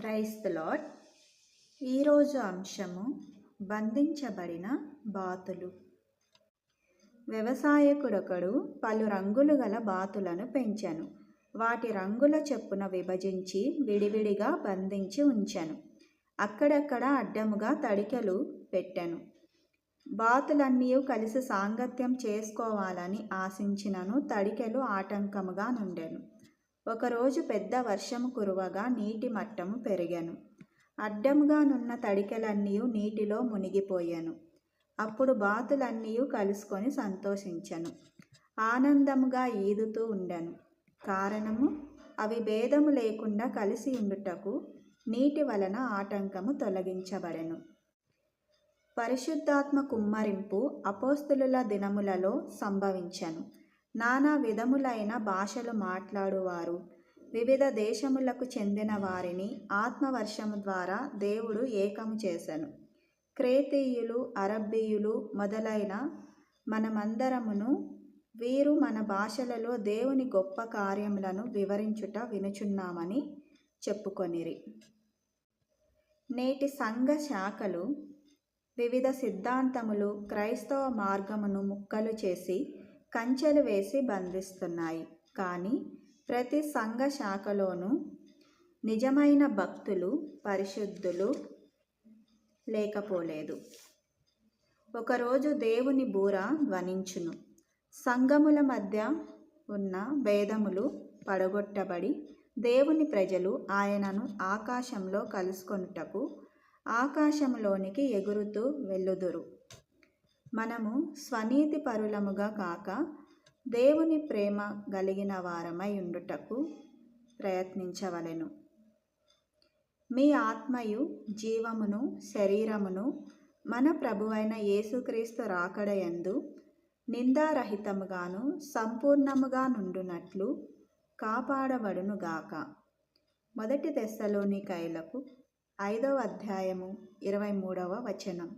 Price lord ఈరోజు అంశము బంధించబడిన బాతులు. వ్యవసాయకుడొకడు పలు రంగులు గల బాతులను పెంచాను. వాటి రంగుల చెప్పున విభజించి విడివిడిగా బంధించి ఉంచెను. అక్కడక్కడ అడ్డముగా తడికెలు పెట్టాను. బాతులన్నీ కలిసి సాంగత్యం చేసుకోవాలని ఆశించినను తడికెలు ఆటంకముగా నుండెను. ఒకరోజు పెద్ద వర్షము కురువగా నీటి మట్టము పెరిగాను. అడ్డముగా నున్న తడికెలన్నీ నీటిలో మునిగిపోయాను. అప్పుడు బాతులన్నీ కలుసుకొని సంతోషించెను. ఆనందముగా ఈదుతూ ఉండెను. కారణము అవి భేదము లేకుండా కలిసి ఉండుటకు నీటి వలన ఆటంకము తొలగించబడెను. పరిశుద్ధాత్మ కుమ్మరింపు అపోస్తులుల దినములలో సంభవించెను. నానా విధములైన భాషలు మాట్లాడువారు. వివిధ దేశములకు చెందిన వారిని ఆత్మవర్షము ద్వారా దేవుడు ఏకము చేశాను క్రేతీయులు అరబ్బీయులు మొదలైన మనమందరమును వీరు మన భాషలలో దేవుని గొప్ప కార్యములను వివరించుట వినుచున్నామని చెప్పుకొనిరి. నేటి సంఘ శాఖలు వివిధ సిద్ధాంతములు క్రైస్తవ మార్గమును ముక్కలు చేసి కంచెలు వేసి బంధిస్తున్నాయి. కానీ ప్రతి సంఘ శాఖలోనూ నిజమైన భక్తులు పరిశుద్ధులు లేకపోలేదు. ఒకరోజు దేవుని బూర ధ్వనించును. సంఘముల మధ్య ఉన్న భేదములు పడగొట్టబడి దేవుని ప్రజలు ఆయనను ఆకాశంలో కలుసుకొనుటకు ఆకాశంలోనికి ఎగురుతూ వెళ్ళుదురు. మనము స్వనీతి పరులముగా కాక దేవుని ప్రేమ కలిగిన వారమై ఉండుటకు ప్రయత్నించవలెను. మీ ఆత్మయు జీవమును శరీరమును మన ప్రభువైన యేసుక్రీస్తు రాకడయందు నిందారహితముగాను సంపూర్ణముగా నుండునట్లు కాపాడబడునుగాక. మొదటి దశలోని కైలకు ఐదవ అధ్యాయము ఇరవై మూడవ వచనం.